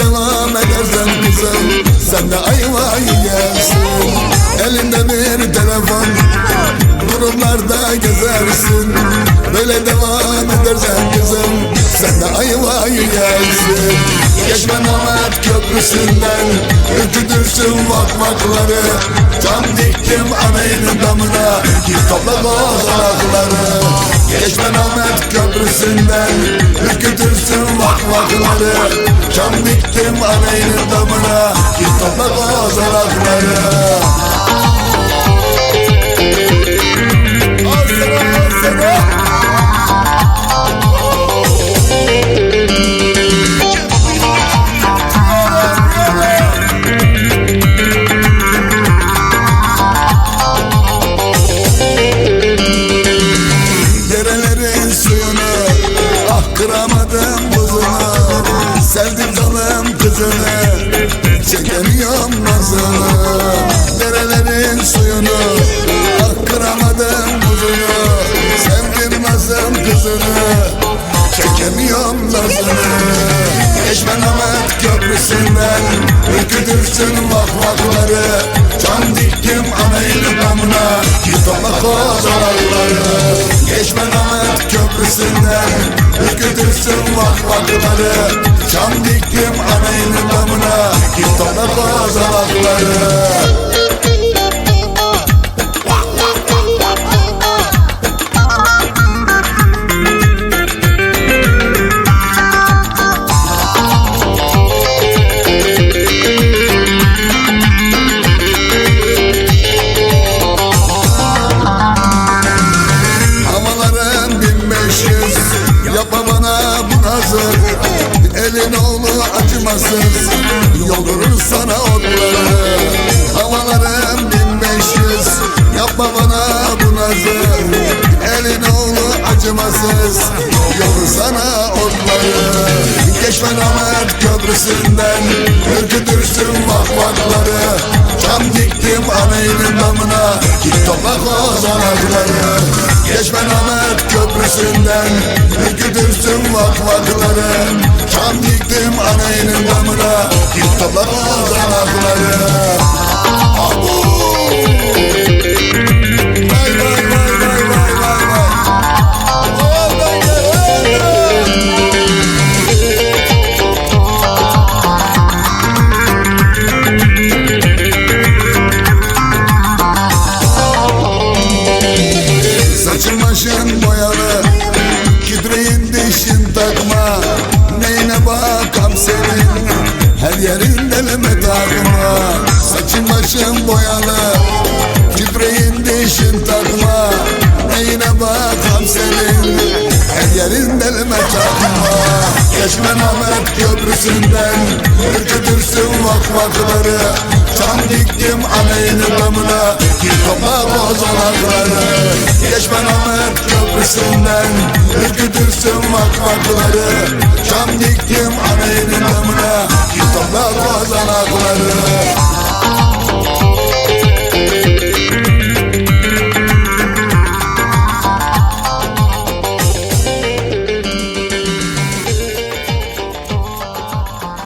edersen kızım Sen de ayvayı yersin. Elinde bir telefon. Durumlarda gezersin. Böyle devam edersen Köprüsü'nden Ürkütürsün vakvakları Cam diktim anayının damına. Topla kozalakları Geçme Namet Köprüsü'nden Ürkütürsün vakvakları Cam diktim anayının damına. Topla kozalakları kızını Çekemiyorum nazını Derelerin suyunu Ah kıramadım buzunu Sevdim nazım kızını Çekemiyorum nazını. Geçme Namet Köprüsü'nden Ürkütürsün vakvakları Can diktim anayın damına Topla kozalakları Geçme Namet Köprüsü'nden Ürkütürsün vakvakları Can diktim anayın Topla kozalakları Havaların 1500 acımasız Yoldurur sana otları. Havaların 1500 Yapma bana bu nazır Elin oğlu acımasız. Yoldur sana otları. Geçme Namet Köprüsü'nden Ürkütürsün vakvakları Cam diktim anayının damına Git topla kozalakları Geçme Namet Köprüsü'nden Ürkütürsün vakvakları Cam diktim anayının damına. Git topla kozalakları Saçın boyalı Kütreğin dişin takma. Neyine bakam senin Her yerin deleme takma Geçme Namet Köprüsü'nden Ürkütürsün vakvakları Çam diktim anayının damına Git topla bozalakları Geçme Namet Köprüsü'nden Ürkütürsün vakvakları Çam diktim anayının damına